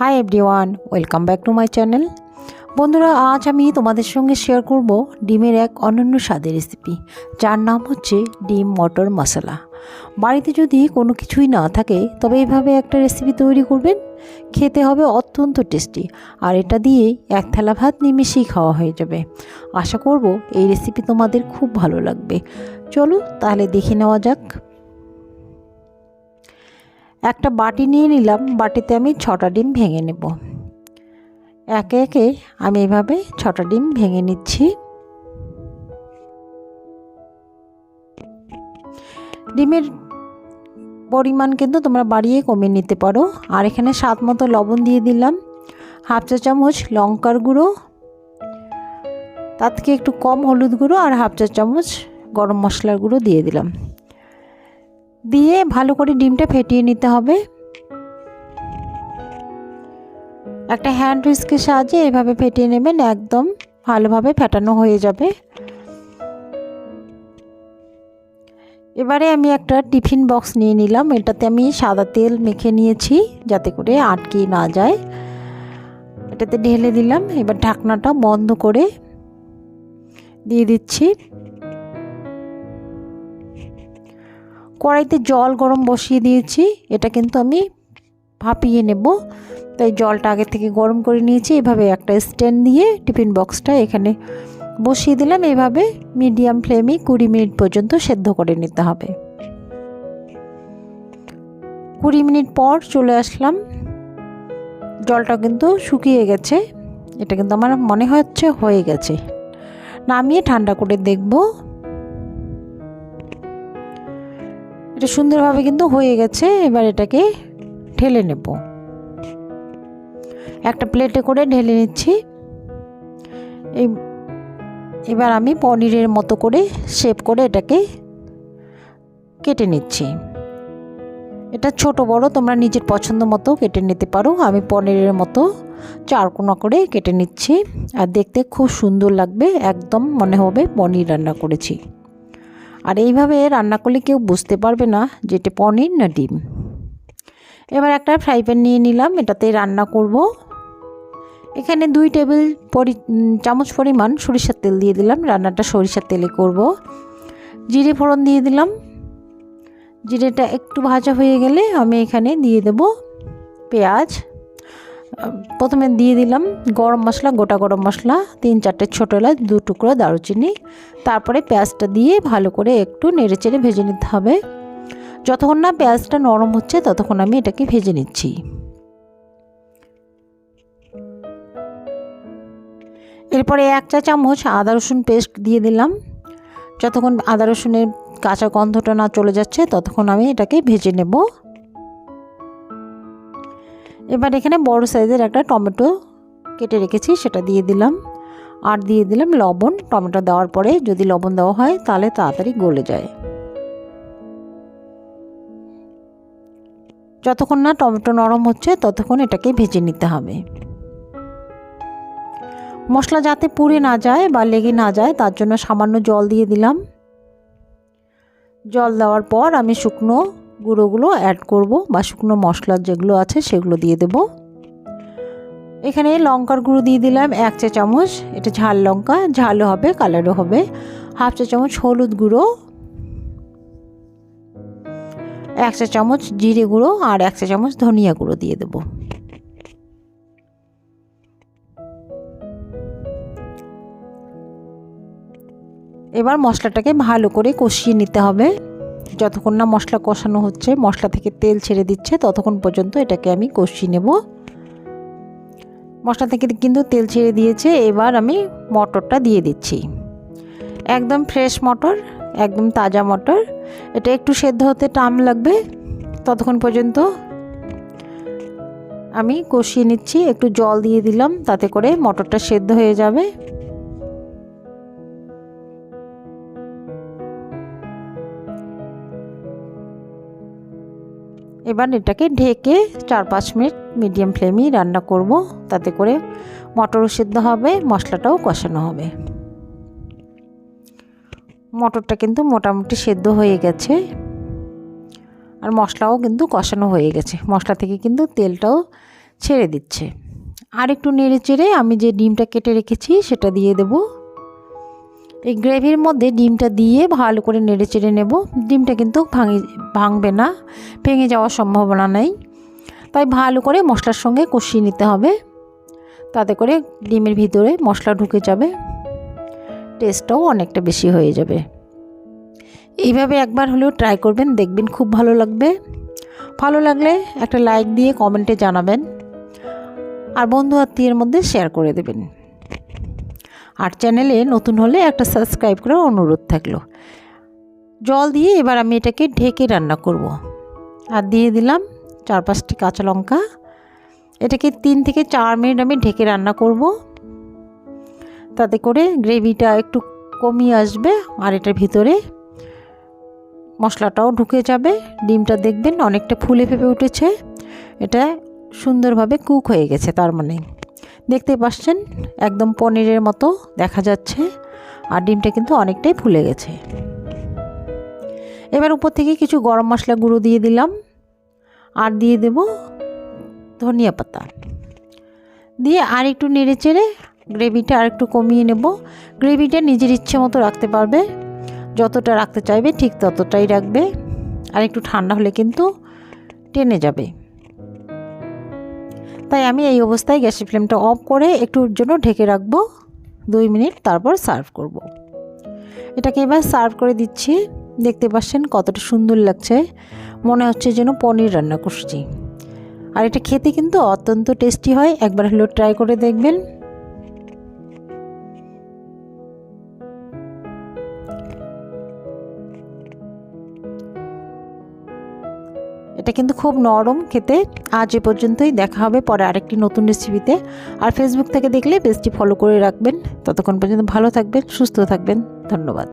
Hi everyone welcome back to my channel বন্ধুরা, আজ আমি তোমাদের সঙ্গে শেয়ার করব ডিমের এক অনন্য স্বাদের রেসিপি যার নাম হচ্ছে ডিম মটর মশলা। বাড়িতে যদি কোনো কিছুই না থাকে, তবে এইভাবে একটা রেসিপি তৈরি করবেন। খেতে হবে অত্যন্ত টেস্টি আর এটা দিয়ে এক থালা ভাত নিমেষেই খাওয়া হয়ে যাবে। আশা করব এই রেসিপি তোমাদের খুব ভালো লাগবে। চলো তাহলে দেখে নেওয়া যাক। একটা বাটি নিয়ে নিলাম, বাটিতে আমি ছটা ডিম ভেঙে নেব। একে একে আমি এভাবে ছটা ডিম ভেঙে নিচ্ছি। ডিমের পরিমাণ কিন্তু তোমরা বাড়িয়ে কমিয়ে নিতে পারো। আর এখানে স্বাদ মতো লবণ দিয়ে দিলাম, হাফ চা চামচ লঙ্কার গুঁড়ো, তার থেকে একটু কম হলুদ গুঁড়ো আর হাফ চা চামচ গরম মশলার গুঁড়ো দিয়ে দিলাম। দিয়ে ভালো করে ডিমটা ফেটিয়ে নিতে হবে। একটা হ্যান্ড হুইস্কের সাহায্যে এভাবে ফেটিয়ে নেবেন, একদম ভালোভাবে ফেটানো হয়ে যাবে। এবারে আমি একটা টিফিন বক্স নিয়ে নিলাম, এটাতে আমি সাদা তেল মেখে নিয়েছি যাতে করে আটকে না যায়। এটাতে ঢেলে দিলাম, এবার ঢাকনাটা বন্ধ করে দিয়ে দিচ্ছি। কড়াইতে জল গরম বসিয়ে দিয়েছি। এটা কিন্তু আমি ভাপিয়ে নেব। তাই জলটা আগে থেকে গরম করে নিয়েছি। এভাবে একটা স্ট্যান্ড দিয়ে টিফিন বক্সটা এখানে বসিয়ে দিলাম। এভাবে মিডিয়াম ফ্লেমে কুড়ি মিনিট পর্যন্ত সেদ্ধ করে নিতে হবে। কুড়ি মিনিট পর চলে আসলাম। জলটা কিন্তু শুকিয়ে গেছে। এটা কিন্তু আমার মনে হচ্ছে হয়ে গেছে। নামিয়ে ঠান্ডা করে দেখব। এটা সুন্দরভাবে কিন্তু হয়ে গেছে, এবার এটাকে ঢেলে নেব। একটা প্লেটে করে ঢেলে নিচ্ছি। এবার আমি পনিরের মতো করে শেপ করে এটাকে কেটে নিচ্ছি। এটা ছোট, বড়, তোমরা নিজের পছন্দ মতো কেটে নিতে পারো। আমি পনিরের মতো চারকোনা করে কেটে নিচ্ছি। আর দেখতে খুব সুন্দর লাগবে, একদম মনে হবে পনির রান্না করেছি। আর এইভাবে রান্না করলে কেউ বুঝতে পারবে না যে এটা পনির না ডিম। এবার একটা ফ্রাই প্যান নিয়ে নিলাম, এটাতে রান্না করব। এখানে দুই টেবিল পরি চামচ পরিমাণ সরিষার তেল দিয়ে দিলাম, রান্নাটা সরিষার তেলে করব। জিরে ফোড়ন দিয়ে দিলাম। জিরেটা একটু ভাজা হয়ে গেলে আমি এখানে দিয়ে দেব পেঁয়াজ। প্রথমে দিয়ে দিলাম গরম মশলা, গোটা গরম মশলা, তিন চারটে ছোটো এলাচ, দু টুকরো দারুচিনি। তারপরে পেঁয়াজটা দিয়ে ভালো করে একটু নেড়ে চেড়ে ভেজে নিতে হবে। যতক্ষণ না পেঁয়াজটা নরম হচ্ছে, ততক্ষণ আমি এটাকে ভেজে নিচ্ছি। এরপরে এক চা চামচ আদা রসুন পেস্ট দিয়ে দিলাম। যতক্ষণ আদা রসুনের কাঁচা গন্ধটা না চলে যাচ্ছে, ততক্ষণ আমি এটাকে ভেজে নেব। এবার এখানে বড় সাইজের একটা টমেটো কেটে রেখেছি, সেটা দিয়ে দিলাম। আর দিয়ে দিলাম লবণ। টমেটো দেওয়ার পরে যদি লবণ দেওয়া হয়, তাহলে তাড়াতাড়ি গলে যায়। যতক্ষণ না টমেটো নরম হচ্ছে, ততক্ষণ এটাকে ভেজে নিতে হবে। মশলা যাতে পুড়ে না যায় বা লেগে না যায়, তার জন্য সামান্য জল দিয়ে দিলাম। জল দেওয়ার পর আমি শুকনো গুঁড়োগুলো অ্যাড করব বা শুকনো মশলার যেগুলো আছে সেগুলো দিয়ে দেব। এখানে লঙ্কার গুঁড়ো দিয়ে দিলাম এক চা চামচ, এটা ঝাল লঙ্কা, ঝালও হবে কালারও হবে। হাফ চা চামচ হলুদ গুঁড়ো, এক চা চামচ জিরে গুঁড়ো আর এক চা চামচ ধনিয়া গুঁড়ো দিয়ে দেব। এবার মশলাটাকে ভালো করে কষিয়ে নিতে হবে। যতক্ষণ না মশলা কষানো হচ্ছে, মশলা থেকে তেল ছেড়ে দিচ্ছে, ততক্ষণ পর্যন্ত এটাকে আমি কষিয়ে নেব। মশলা থেকে কিন্তু তেল ছেড়ে দিয়েছে, এবার আমি মটরটা দিয়ে দিচ্ছি। একদম ফ্রেশ মটর, একদম তাজা মটর। এটা একটু সেদ্ধ হতে টাইম লাগবে, ততক্ষণ পর্যন্ত আমি কষিয়ে নিচ্ছি। একটু জল দিয়ে দিলাম, তাতে করে মটরটা সেদ্ধ হয়ে যাবে। এবার এটাকে ঢেকে চার পাঁচ মিনিট মিডিয়াম ফ্লেমেই রান্না করব। তাতে করে মটরও সিদ্ধ হবে, মশলাটাও কষানো হবে। মটরটা কিন্তু মোটামুটি সেদ্ধ হয়ে গেছে। আর মশলাও কিন্তু কষানো হয়ে গেছে। মশলা থেকে কিন্তু তেলটাও ছেড়ে দিচ্ছে। আর একটু নেড়ে চেড়ে আমি যে ডিমটা কেটে রেখেছি, সেটা দিয়ে দেব। এই গ্রেভির মধ্যে ডিমটা দিয়ে ভালো করে নেড়ে চেড়ে নেব। ডিমটা কিন্তু ভাঙে, ভাঙবে না, ভেঙে যাওয়ার সম্ভাবনা নেই। তাই ভালো করে মশলার সঙ্গে কষিয়ে নিতে হবে। তাতে করে ডিমের ভিতরে মশলা ঢুকে যাবে। টেস্টটাও অনেকটা বেশি হয়ে যাবে। এইভাবে একবার হলেও ট্রাই করবেন, দেখবেন খুব ভালো লাগবে। ভালো লাগলে একটা লাইক দিয়ে কমেন্টে জানাবেন। আর বন্ধু আত্মীয়ের মধ্যে শেয়ার করে দেবেন। আর চ্যানেলে নতুন হলে একটা সাবস্ক্রাইব করার অনুরোধ থাকল। জল দিয়ে এবার আমি এটাকে ঢেকে রান্না করব। আর দিয়ে দিলাম চার পাঁচটি কাঁচা লঙ্কা। এটাকে তিন থেকে চার মিনিট আমি ঢেকে রান্না করব। তাতে করে গ্রেভিটা একটু কমিয়ে আসবে আর এটার ভিতরে মশলাটাও ঢুকে যাবে। ডিমটা দেখবেন অনেকটা ফুলে ফেপে উঠেছে। এটা সুন্দরভাবে কুক হয়ে গেছে, তার মানে। দেখতে পাচ্ছেন? একদম পনিরের মতো দেখা যাচ্ছে। আর ডিমটা কিন্তু অনেকটাই ফুলে গেছে। এবার উপর থেকে কিছু গরম মশলা গুঁড়ো দিয়ে দিলাম। আর দিয়ে দেব ধনিয়া পাতা। দিয়ে আর একটু নেড়ে চেড়ে গ্রেভিটা আর একটু কমিয়ে নেব। গ্রেভিটা নিজের ইচ্ছে মতো রাখতে পারবে। যতটা রাখতে চাইবে ঠিক ততটাই রাখবে। আর একটু ঠান্ডা হলে কিন্তু টেনে যাবে। তাই আমি এই অবস্থায় গ্যাসের ফ্লেমটা অফ করে একটু জন্য ঢেকে রাখব। দুই মিনিট তারপর সার্ভ করব। এটাকে এবার সার্ভ করে দিচ্ছি। দেখতে পাচ্ছেন কতটা সুন্দর লাগছে। মনে হচ্ছে যেন পনির রান্না করছি। আর এটা খেতে কিন্তু অত্যন্ত টেস্টি হয়। একবার হলেও ট্রাই করে দেখবেন। এটা কিন্তু খুব নরম খেতে। আজ এ পর্যন্তই দেখা হবে পরে আরেকটি নতুন রেসিপিতে আর ফেসবুক থেকে দেখলে পেজটি ফলো করে রাখবেন। ততক্ষণ পর্যন্ত ভালো থাকবেন, সুস্থ থাকবেন। ধন্যবাদ।